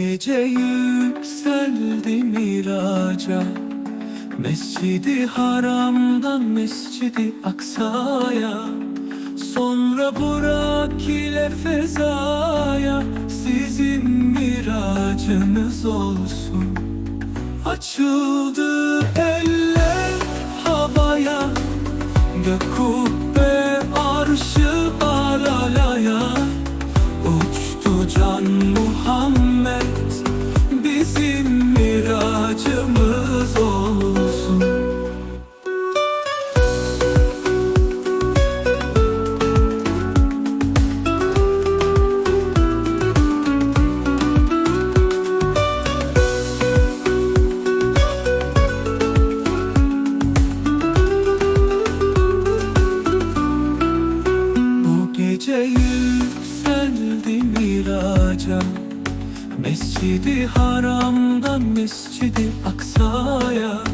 Gece yükseldi miraca Mescidi haramdan mescidi aksaya. Sonra Burak ile fezaya. Sizin miracınız olsun. Açıldı eller havaya. Gök kubbe arşı alalaya Uçtu can Muhammed. Mescidi Haram'dan Mescidi Aksa'ya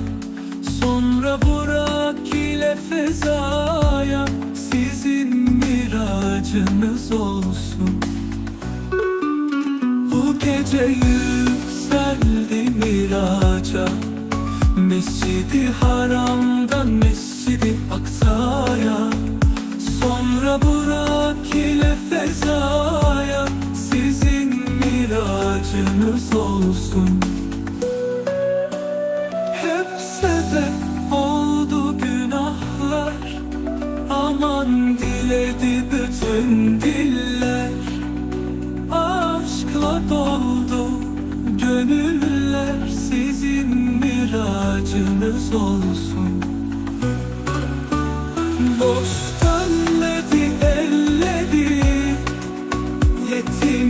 Sonra Burak ile Feza'ya. Sizin miracınız olsun. Bu gece yükseldi miraca. Mescidi Haram'dan Mescidi Aksa'ya olsun. Hep sebep oldu günahlar. Aman diledi bütün diller. Aşkla doldu gönüller. Sizin miracınız olsun. Boş dönmedi elleri. Yetim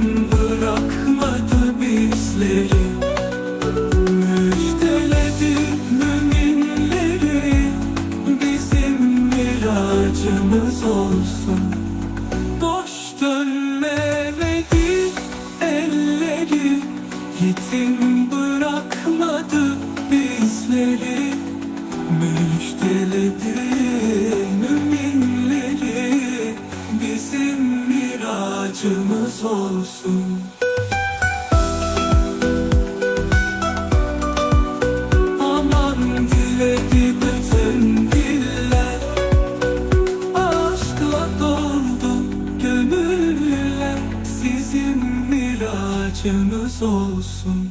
Yetim bırakmadı bizleri. Müjdeledi müminleri. Bizim miracımız olsun miracınız olsun